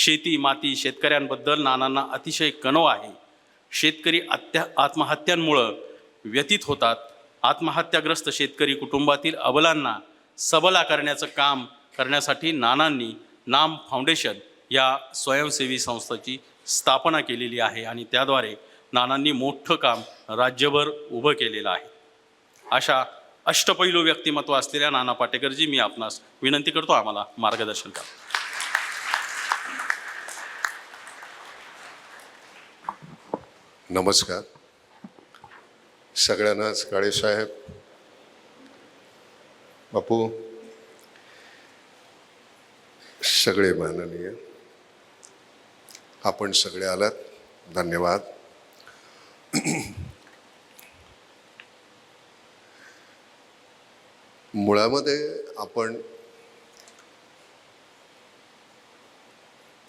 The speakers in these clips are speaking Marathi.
शेती माती शेतकऱ्यांबद्दल नानांना अतिशय कणव आहे. शेतकरी आत्या आत्महत्यांमुळं व्यतीत होतात. आत्महत्याग्रस्त शेतकरी कुटुंबातील अबलांना सबला करण्याचं काम करण्यासाठी नानांनी नाम फाउंडेशन या स्वयंसेवी संस्थेची स्थापना केलेली आहे आणि त्याद्वारे नानांनी मोठं काम राज्यभर उभं केलेलं आहे. अशा अष्टपैलू व्यक्तिमत्व असलेल्या नाना पाटेकरजी मी आपणास विनंती करतो आम्हाला मार्गदर्शन करा. नमस्कार. सगळ्यांनाच काळेसाहेब बापू. सगळे माननीय. आपण सगळे आलात. धन्यवाद. मुळामध्ये आपण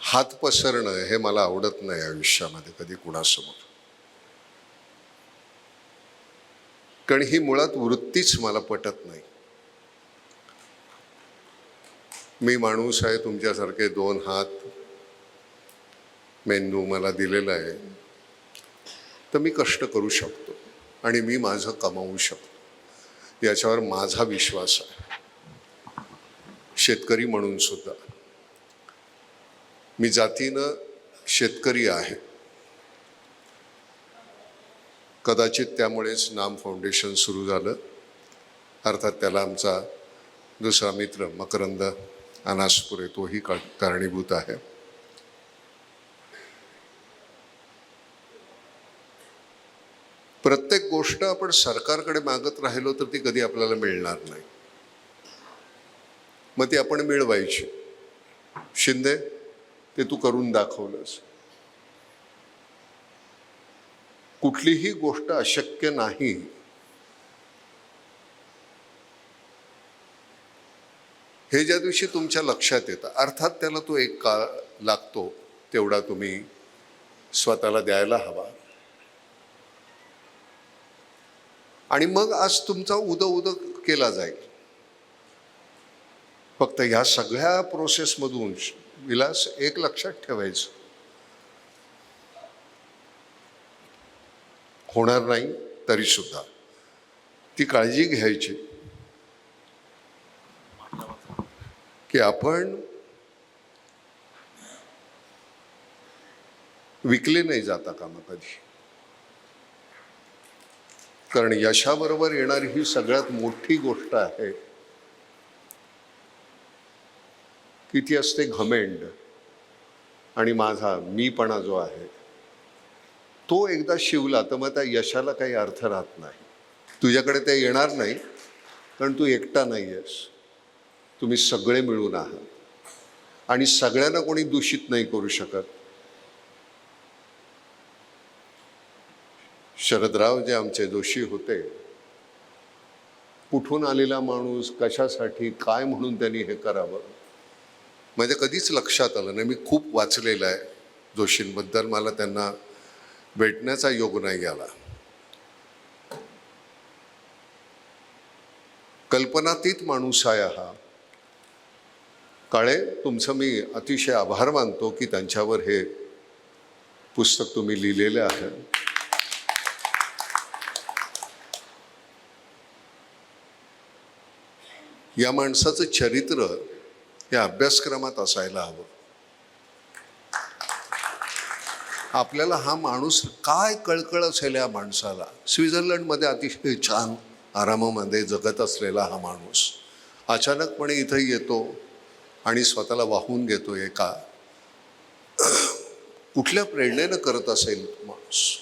हात पसरणं हे मला आवडत नाही आयुष्यामध्ये कधी कुणासमोर. कारण ही मुळात वृत्तीच मला पटत नाही. मी माणूस आहे तुमच्यासारखे दोन हात मेंदू मला दिलेला आहे. तर मी कष्ट करू शकतो आणि मी माझं कमावू शकतो. याच्यावर माझा विश्वास आहे. शेतकरी म्हणून सुद्धा. मी जातीनं शेतकरी आहे. कदाचित त्यामुळेच नाम फाउंडेशन सुरू झालं. अर्थात त्याला आमचा दुसरा मित्र मकरंद अनासपुरे तोही का कारणीभूत आहे. प्रत्येक गोष्ट आपण सरकारकडे मागत राहिलो तर ती कधी आपल्याला मिळणार नाही. मग ती आपण मिळवायची. शिंदे ते तू करून दाखवलंस. कुठलीही गोष्ट अशक्य नाही. हे ज्या दिवशी तुमच्या लक्षात येतं अर्थात त्याला तो एक काळ लागतो तेवढा तुम्ही स्वतःला द्यायला हवा. आणि मग आज तुमचा उद उद केला जाईल. फक्त ह्या सगळ्या प्रोसेसमधून विलास एक लक्षात ठेवायचं. होणार नाही तरी सुद्धा ती काळजी घ्यायची. की आपण विकले नाही जाता कामा कधी. कारण यशाबरोबर येणारी ही सगळ्यात मोठी गोष्ट आहे. की ती असते घमेंड. आणि माझा मीपणा जो आहे तो एकदा शिवला तर मग त्या यशाला काही अर्थ राहत नाही. तुझ्याकडे ते येणार नाही कारण तू एकटा नाही आहेस तुम्ही सगळे मिळून आहात. आणि सगळ्यांना कोणी दूषित नाही करू शकत. शरदराव जे आमचे जोशी होते कुठून आलेला माणूस कशासाठी काय म्हणून त्यांनी हे करावं? माझ्या कधीच लक्षात आलं नाही. मी खूप वाचलेलं आहे जोशींबद्दल मला त्यांना भेटण्याचा योग नाही आला कल्पनातीत माणूस आहे हा काळे तुमचं मी अतिशय आभार मानतो की त्यांच्यावर हे पुस्तक तुम्ही लिहिलेलं आहे. या माणसाचं चरित्र या अभ्यासक्रमात असायला हवं. आपल्याला हा माणूस काय कळकळ असेल या माणसाला? स्वित्झर्लंडमध्ये अतिशय छान आरामामध्ये जगत असलेला हा माणूस अचानकपणे इथं येतो आणि स्वतःला वाहून घेतो एका कुठल्या प्रेरणेनं करत असेल माणूस?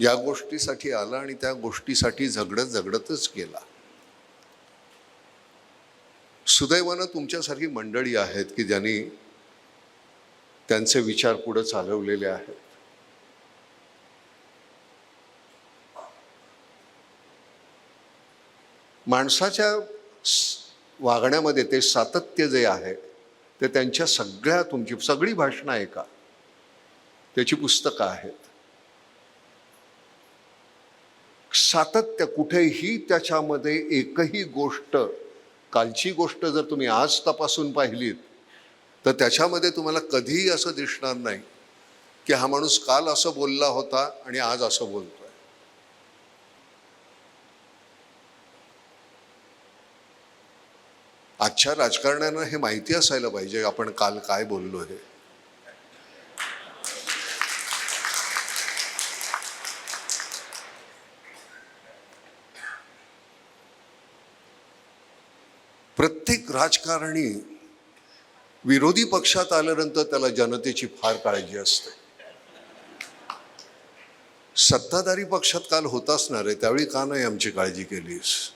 या गोष्टीसाठी आला आणि त्या गोष्टीसाठी झगडत झगडतच गेला. सुदैवानं तुमच्यासारखी मंडळी आहेत की ज्यांनी त्यांचे विचार पुढे चालवलेले आहेत. माणसाच्या वागण्यामध्ये ते सातत्य जे आहे ते त्यांच्या सगळ्या तुमची सगळी भाषणं आहे का? त्याची पुस्तकं आहेत. सातत्य कुठेही त्याच्यामध्ये एकही गोष्ट कालची गोष्ट जर तुम्ही आज तपासून पाहिलीत तर त्याच्यामध्ये तुम्हाला कधीही असं दिसणार नाही की हा माणूस काल असं बोलला होता आणि आज असं बोलतोय. आजच्या राजकारण्यांना हे माहिती असायला पाहिजे आपण काल काय बोललो हे. प्रत्येक राजकारणी विरोधी पक्षात आल्यानंतर त्याला जनतेची फार काळजी असते. सत्ताधारी पक्षात काल होत असणार आहे त्यावेळी का नाही आमची काळजी केलीस?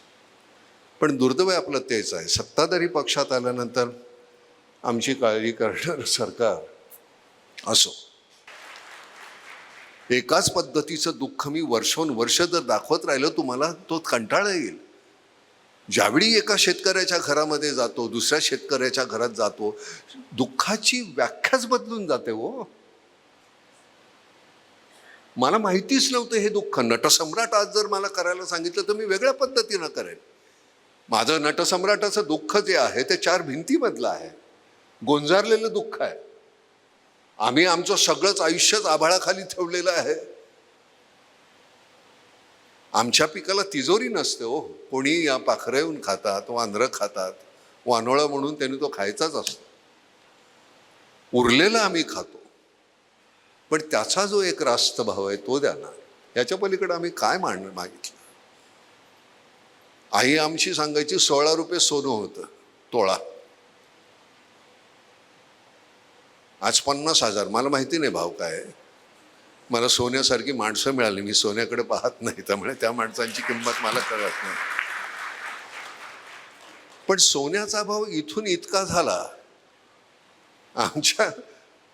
पण दुर्दैव आपलं तेच आहे. सत्ताधारी पक्षात आल्यानंतर आमची काळजी करणारं सरकार असो. एकाच पद्धतीचं दुःख मी वर्षोन वर्ष जर दाखवत राहिलं तुम्हाला तो कंटाळा येईल. ज्यावेळी एका शेतकऱ्याच्या घरामध्ये जातो दुसऱ्या शेतकऱ्याच्या घरात जातो दुःखाची व्याख्याच बदलून जाते हो. मला माहितीच नव्हतं हे दुःख. नटसम्राट आज जर मला करायला सांगितलं तर मी वेगळ्या पद्धतीनं करेन. माझं नटसम्राटाचं दुःख जे आहे ते चार भिंतीमधलं आहे. गोंजारलेलं दुःख आहे. आम्ही आमचं सगळंच आयुष्यच आभाळाखाली ठेवलेलं आहे. आमच्या पिकाला तिजोरी नसते हो. कोणी या पाखरं येऊन खातात वांद्रं खातात वानोळा म्हणून त्यांनी तो खायचाच असतो. उरलेला आम्ही खातो. पण त्याचा जो एक रास्त भाव आहे तो द्या ना. याच्या पलीकडे आम्ही काय मांड मागितलं? आई आमची सांगायची सोळा रुपये सोनं होतं तोळा. आज पन्नास हजार. मला माहिती नाही भाव काय आहे. मला सोन्यासारखी माणसं मिळाली. मी सोन्याकडे पाहत नाही त्यामुळे त्या माणसांची किंमत मला कळत नाही. पण सोन्याचा भाव इथून इतका झाला. आमच्या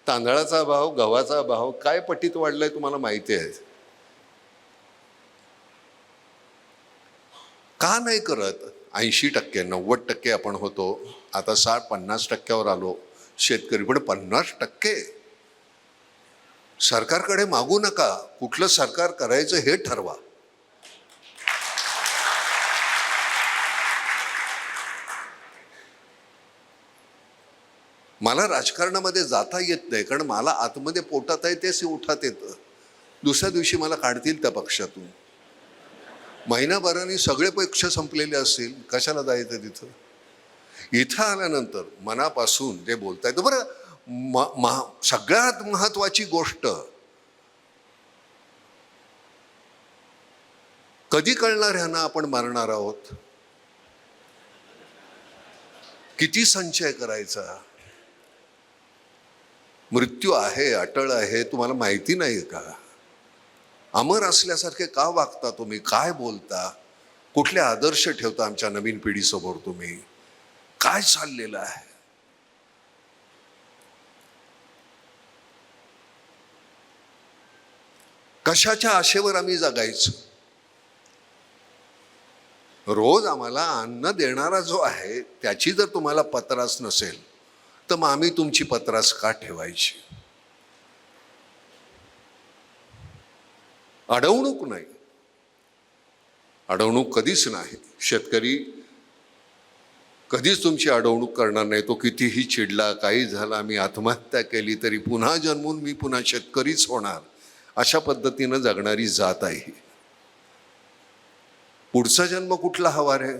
तांदळाचा भाव गव्हाचा भाव काय पटीत वाढलाय तुम्हाला माहिती आहे? का नाही करत? ऐंशी टक्के नव्वद टक्के आपण होतो. आता साठ पन्नास टक्क्यावर आलो. शेतकरी पण पन्नास टक्के. सरकारकडे मागू नका. कुठलं सरकार करायचं हे ठरवा. मला राजकारणामध्ये जाता येत नाही कारण मला आतमध्ये पोटात आहे तेच उठात येतं. दुसऱ्या दिवशी मला काढतील त्या पक्षातून. महिनाभराने सगळे पक्ष संपलेले असतील कशाला जायचं तिथं? इथं आल्यानंतर मनापासून जे बोलता येतं बरं म महा सगळ्यात महत्वाची गोष्ट कधी कळणार ह्यांना आपण मारणार आहोत? किती संचय करायचा? मृत्यू आहे अटळ आहे तुम्हाला माहिती नाही का? अमर असल्यासारखे का वागता तुम्ही? काय बोलता? कुठले आदर्श ठेवता आमच्या नवीन पिढीसमोर तुम्ही? काय चाललेलं आहे? कशाच्या आशेवर आम्ही जगायचो? रोज आम्हाला अन्न देणारा जो आहे त्याची जर तुम्हाला पत्रास नसेल तर मग आम्ही तुमची पत्रास का ठेवायची? अडवणूक नाही. अडवणूक कधीच नाही. शेतकरी कधीच तुमची अडवणूक करणार नाही. तो कितीही चिडला काही झाला मी आत्महत्या केली तरी पुन्हा जन्मून मी पुन्हा शेतकरीच होणार. अशा पद्धतीनं जगणारी जात आहे पुढचा जन्म कुठला हवा रे?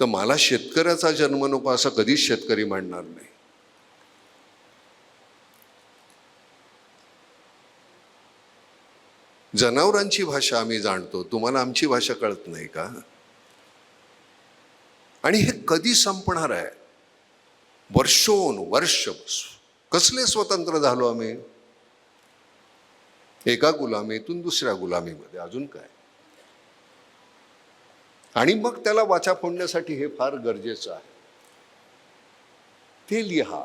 तर मला शेतकऱ्याचा जन्म नको असं कधीच शेतकरी मांडणार नाही. जनावरांची भाषा आम्ही जाणतो. तुम्हाला आमची भाषा कळत नाही का? आणि हे कधी संपणार आहे? वर्षोन वर्ष कसले स्वतंत्र झालो आम्ही? एका गुलामीतून दुसऱ्या गुलामीमध्ये. अजून काय? आणि मग त्याला वाचा फोडण्यासाठी हे फार गरजेचं आहे. ते लिहा.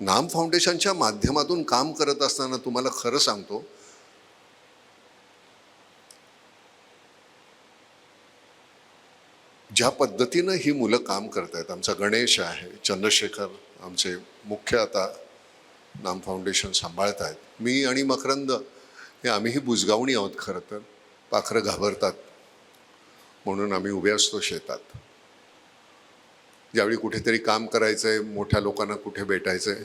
नाम फाउंडेशनच्या माध्यमातून काम करत असताना तुम्हाला खरं सांगतो ज्या पद्धतीनं ही मुलं काम करतायत आमचा गणेश आहे चंद्रशेखर आमचे मुख्य आता नाम फाउंडेशन सांभाळत आहेत मी आणि मकरंद हे आम्हीही बुजगावणी आहोत खरं तर. पाखरं घाबरतात. म्हणून आम्ही उभे असतो शेतात. ज्यावेळी कुठेतरी काम करायचं आहे मोठ्या लोकांना कुठे भेटायचं आहे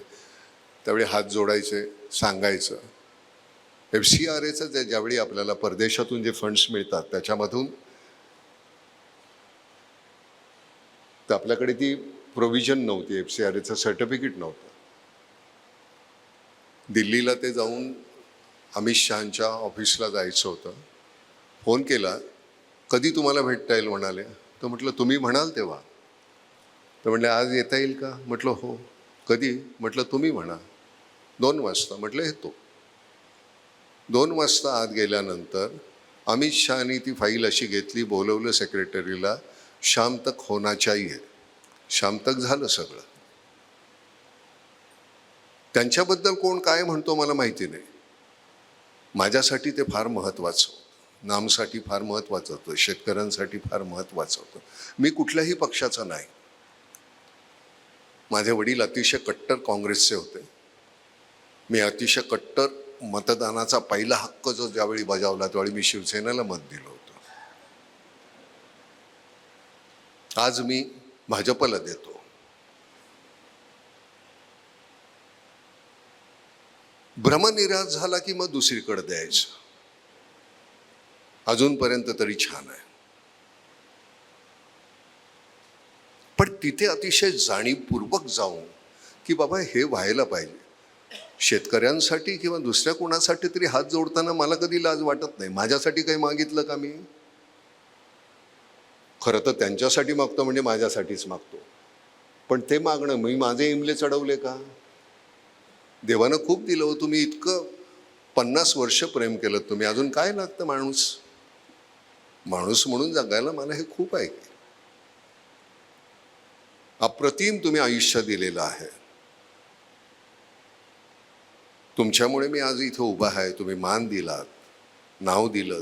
त्यावेळी हात जोडायचे सांगायचं. एफ सी आर एचं जे ज्यावेळी आपल्याला परदेशातून जे फंड्स मिळतात त्याच्यामधून तर आपल्याकडे ती प्रोव्हिजन नव्हती. एफ सी आर एचं सर्टिफिकेट नव्हतं. दिल्लीला ते जाऊन अमित शहांच्या ऑफिसला जायचं होतं. फोन केला कधी तुम्हाला भेटता येईल? म्हणाले. तर म्हटलं तुम्ही म्हणाल तेव्हा. तर म्हटलं आज येता येईल का? म्हटलं हो. कधी? म्हटलं तुम्ही म्हणा. दोन वाजता म्हटलं येतो दोन वाजता आत गेल्यानंतर अमित शहानी ती फाईल अशी घेतली बोलवलं सेक्रेटरीला शाम तक होना चाहिए. शाम तक झालं सगळं. त्यांच्याबद्दल कोण काय म्हणतो मला माहिती नाही. माझ्यासाठी ते फार महत्त्वाचं होतं. नामसाठी फार महत्त्वाचं होतं. शेतकऱ्यांसाठी फार महत्त्वाचं होतं. मी कुठल्याही पक्षाचा नाही. माझे वडील अतिशय कट्टर काँग्रेसचे होते. मी अतिशय कट्टर मतदानाचा पहिला हक्क जो ज्यावेळी बजावला त्यावेळी मी शिवसेनेला मत दिलं होतं. आज मी भाजपला देतो. भ्रमनिराश झाला की मग दुसरीकडे द्यायचं. अजूनपर्यंत तरी छान आहे. पण तिथे अतिशय जाणीवपूर्वक जाऊन की बाबा हे व्हायला पाहिजे. शेतकऱ्यांसाठी किंवा दुसऱ्या कोणासाठी तरी हात जोडताना मला कधी लाज वाटत नाही. माझ्यासाठी काही मागितलं का मी? खरं तर त्यांच्यासाठी मागतो म्हणजे माझ्यासाठीच मागतो. पण ते मागणं मी माझे इमले चढवले का? देवानं खूप दिलं हो तुम्ही इतकं पन्नास वर्ष प्रेम केलं तुम्ही अजून काय लागतं माणूस? माणूस म्हणून जगायला मला हे खूप आहे. अप्रतिम तुम्ही आयुष्य दिलेलं आहे. तुमच्यामुळे मी आज इथं उभा आहे तुम्ही मान दिलात नाव दिलं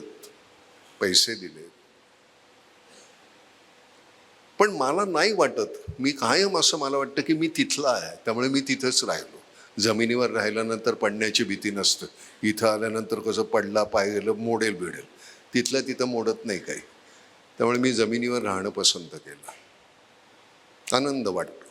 पैसे दिले पण मला नाही वाटत मी कायम असं मला वाटतं की मी तिथला आहे त्यामुळे मी तिथंच राहिलो जमिनीवर राहिल्यानंतर पडण्याची भीती नसतं. इथं आल्यानंतर कसं पडला पाय गेलं मोडेल बिडेल. तिथलं तिथं मोडत नाही काही. त्यामुळे मी जमिनीवर राहणं पसंत केलं. आनंद वाटतो.